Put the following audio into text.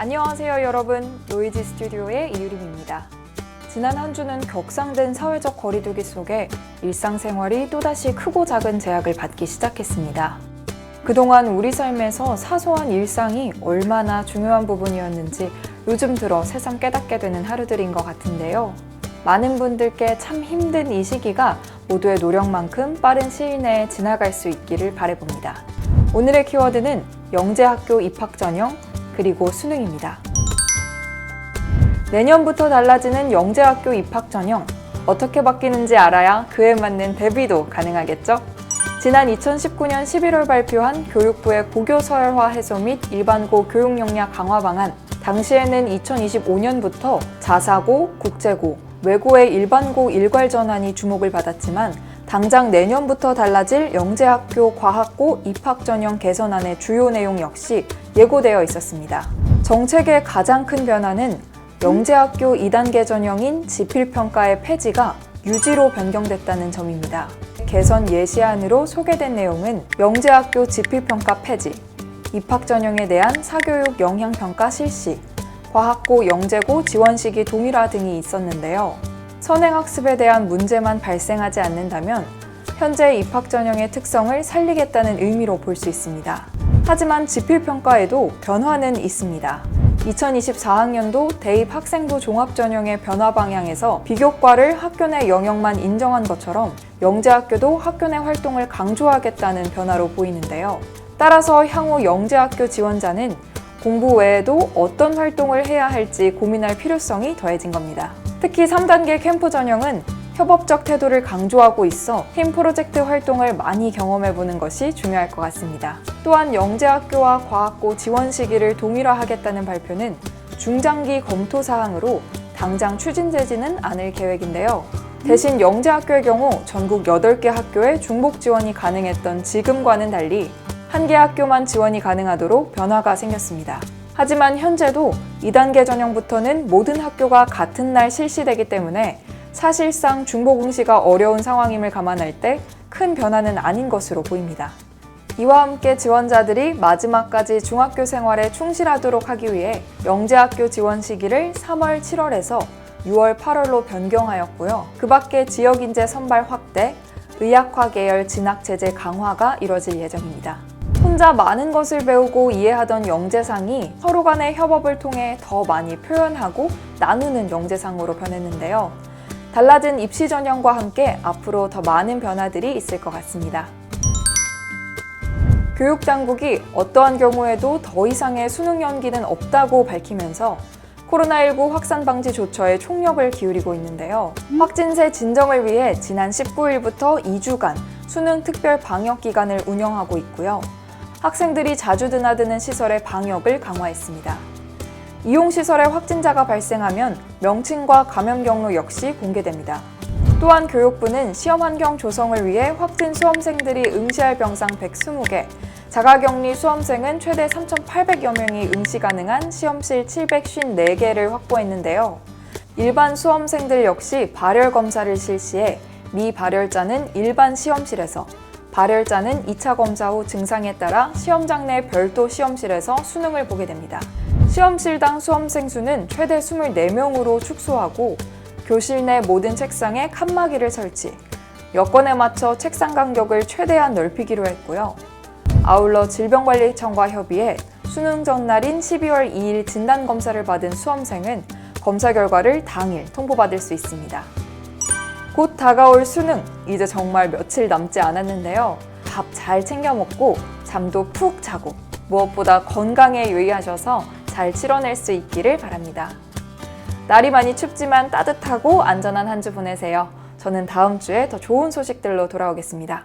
안녕하세요 여러분 노이즈 스튜디오의 이유림입니다. 지난 한 주는 격상된 사회적 거리두기 속에 일상생활이 또다시 크고 작은 제약을 받기 시작했습니다. 그동안 우리 삶에서 사소한 일상이 얼마나 중요한 부분이었는지 요즘 들어 새삼 깨닫게 되는 하루들인 것 같은데요. 많은 분들께 참 힘든 이 시기가 모두의 노력만큼 빠른 시일 내에 지나갈 수 있기를 바래봅니다. 오늘의 키워드는 영재학교 입학 전형 그리고 수능입니다. 내년부터 달라지는 영재학교 입학 전형 어떻게 바뀌는지 알아야 그에 맞는 대비도 가능하겠죠? 지난 2019년 11월 발표한 교육부의 고교 서열화 해소 및 일반고 교육 역량 강화 방안 당시에는 2025년부터 자사고, 국제고, 외고의 일반고 일괄 전환이 주목을 받았지만 당장 내년부터 달라질 영재학교 과학고 입학 전형 개선안의 주요 내용 역시 예고되어 있었습니다. 정책의 가장 큰 변화는 영재학교 2단계 전형인 지필평가의 폐지가 유지로 변경됐다는 점입니다. 개선 예시안으로 소개된 내용은 영재학교 지필평가 폐지, 입학 전형에 대한 사교육 영향평가 실시, 과학고 영재고 지원 시기 동일화 등이 있었는데요. 선행학습에 대한 문제만 발생하지 않는다면 현재 입학 전형의 특성을 살리겠다는 의미로 볼 수 있습니다. 하지만 지필평가에도 변화는 있습니다. 2024학년도 대입 학생부 종합 전형의 변화 방향에서 비교과를 학교 내 영역만 인정한 것처럼 영재학교도 학교 내 활동을 강조하겠다는 변화로 보이는데요. 따라서 향후 영재학교 지원자는 공부 외에도 어떤 활동을 해야 할지 고민할 필요성이 더해진 겁니다. 특히 3단계 캠프 전형은 협업적 태도를 강조하고 있어 팀 프로젝트 활동을 많이 경험해보는 것이 중요할 것 같습니다. 또한 영재학교와 과학고 지원 시기를 동일화하겠다는 발표는 중장기 검토 사항으로 당장 추진되지는 않을 계획인데요. 대신 영재학교의 경우 전국 8개 학교에 중복 지원이 가능했던 지금과는 달리 한 개 학교만 지원이 가능하도록 변화가 생겼습니다. 하지만 현재도 2단계 전형부터는 모든 학교가 같은 날 실시되기 때문에 사실상 중복 응시가 어려운 상황임을 감안할 때 큰 변화는 아닌 것으로 보입니다. 이와 함께 지원자들이 마지막까지 중학교 생활에 충실하도록 하기 위해 영재학교 지원 시기를 3월, 7월에서 6월, 8월로 변경하였고요. 그 밖에 지역인재 선발 확대, 의학화 계열 진학 제재 강화가 이뤄질 예정입니다. 혼자 많은 것을 배우고 이해하던 영재상이 서로 간의 협업을 통해 더 많이 표현하고 나누는 영재상으로 변했는데요. 달라진 입시 전형과 함께 앞으로 더 많은 변화들이 있을 것 같습니다. 교육 당국이 어떠한 경우에도 더 이상의 수능 연기는 없다고 밝히면서 코로나19 확산 방지 조처에 총력을 기울이고 있는데요. 확진세 진정을 위해 지난 19일부터 2주간 수능 특별 방역 기간을 운영하고 있고요. 학생들이 자주 드나드는 시설의 방역을 강화했습니다. 이용시설에 확진자가 발생하면 명칭과 감염 경로 역시 공개됩니다. 또한 교육부는 시험 환경 조성을 위해 확진 수험생들이 응시할 병상 120개, 자가격리 수험생은 최대 3,800여 명이 응시 가능한 시험실 754개를 확보했는데요. 일반 수험생들 역시 발열 검사를 실시해 미발열자는 일반 시험실에서, 발열자는 2차 검사 후 증상에 따라 시험장 내 별도 시험실에서 수능을 보게 됩니다. 시험실당 수험생 수는 최대 24명으로 축소하고 교실 내 모든 책상에 칸막이를 설치, 여건에 맞춰 책상 간격을 최대한 넓히기로 했고요. 아울러 질병관리청과 협의해 수능 전날인 12월 2일 진단검사를 받은 수험생은 검사 결과를 당일 통보받을 수 있습니다. 곧 다가올 수능, 이제 정말 며칠 남지 않았는데요. 밥 잘 챙겨 먹고 잠도 푹 자고 무엇보다 건강에 유의하셔서 잘 치러낼 수 있기를 바랍니다. 날이 많이 춥지만 따뜻하고 안전한 한 주 보내세요. 저는 다음 주에 더 좋은 소식들로 돌아오겠습니다.